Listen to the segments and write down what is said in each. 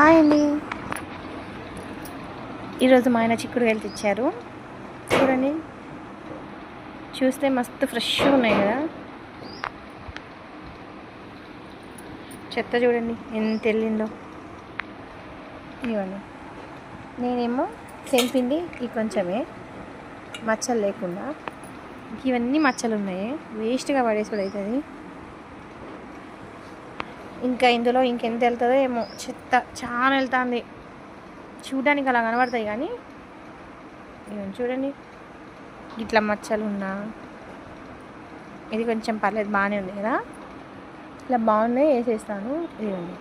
Hi అండి ఈరోజు మా ఆయన చిక్కుడుకాయలు తెచ్చారు. చూడండి. చూస్తే మస్తు ఫ్రెష్గా ఉన్నాయి కదా. చెత్త చూడండి ఎంత వెళ్ళిందో. ఇవ్వండి. నేనేమో తెంపింది ఈ కొంచెమే. మచ్చలు లేకుండా. ఇవన్నీ మచ్చలు ఉన్నాయి వేస్ట్గా పడేసుడు అవుతుంది ఇంకా ఇందులో ఇంకెంత వెళ్తుందో ఏమో. చెత్త చాలా వెళ్తుంది. చూడడానికి అలా కనబడతాయి కానీ ఇదిగోండి చూడండి. ఇట్లా మచ్చలు ఉన్నా. ఇది కొంచెం పర్లేదు బాగానే ఉంది కదా. ఇలా బాగున్నాయి వేసేస్తాను. ఇదిగోండి.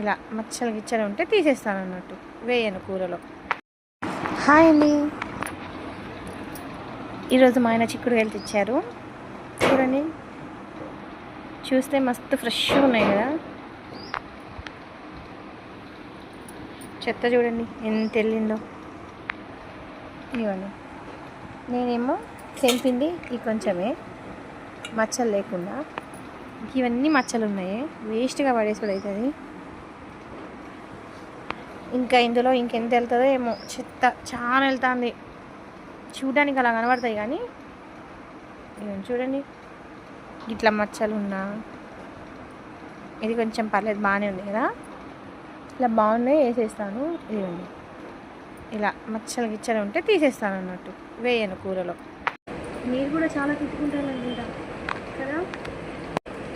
ఇలా మచ్చలు గిచ్చలు ఉంటే తీసేస్తాను అన్నట్టు. వేయను కూరలో. హాయ్ అండి. ఈరోజు మా ఆయన చిక్కుడు తెచ్చారు. చూడండి. చూస్తే మస్తు ఫ్రెష్గా ఉన్నాయి కదా. చెత్త చూడండి ఎంత వెళ్ళిందో ఇవ్వండి. నేనేమో తెంపింది ఈ కొంచెమే మచ్చలు లేకుండా. ఇవన్నీ మచ్చలు ఉన్నాయి వేస్ట్గా పడేసుడు అవుతుంది ఇంకా ఇందులో ఇంకెంత వెళ్తుందో ఏమో చెత్త చాలా వెళ్తుంది. చూడడానికి అలా కనబడతాయి కానీ. చూడండి. ఇట్లా మచ్చలు ఉన్నా. ఇది కొంచెం పర్లేదు బాగానే ఉంది కదా? ఇలా బాగున్నాయి వేసేస్తాను. ఇదిగోండి. ఇలా మచ్చలు గిచ్చలు ఉంటే తీసేస్తాను అన్నట్టు. వేయను కూరలో. మీరు కూడా చాలా తిట్టుకుంటారు అనుకుంటా కదా?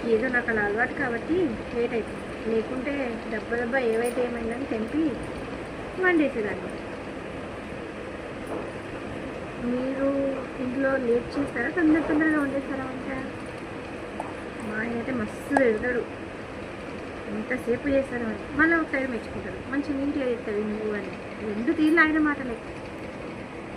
ఏదో నాకు అలా అలవాటు కాబట్టి లేట్ అయిపోయింది లేకుంటే దెబ్బ దెబ్బ ఏవైతే ఏమైందని తెంపి వండేసేదాన్ని. మీరు ఇంట్లో లేట్ చేస్తారా? తొందర తొందరగా వండేస్తారా అంటే మా ఆయన అయితే మస్తు తిడతాడు ఎంతసేపు చేస్తాను మళ్ళీ ఒకసారి మెచ్చుకుంటాడు. మంచి నీట్గా చేస్తాడు నువ్వు అని. రెండు తీర్లు ఆయన మాటలే.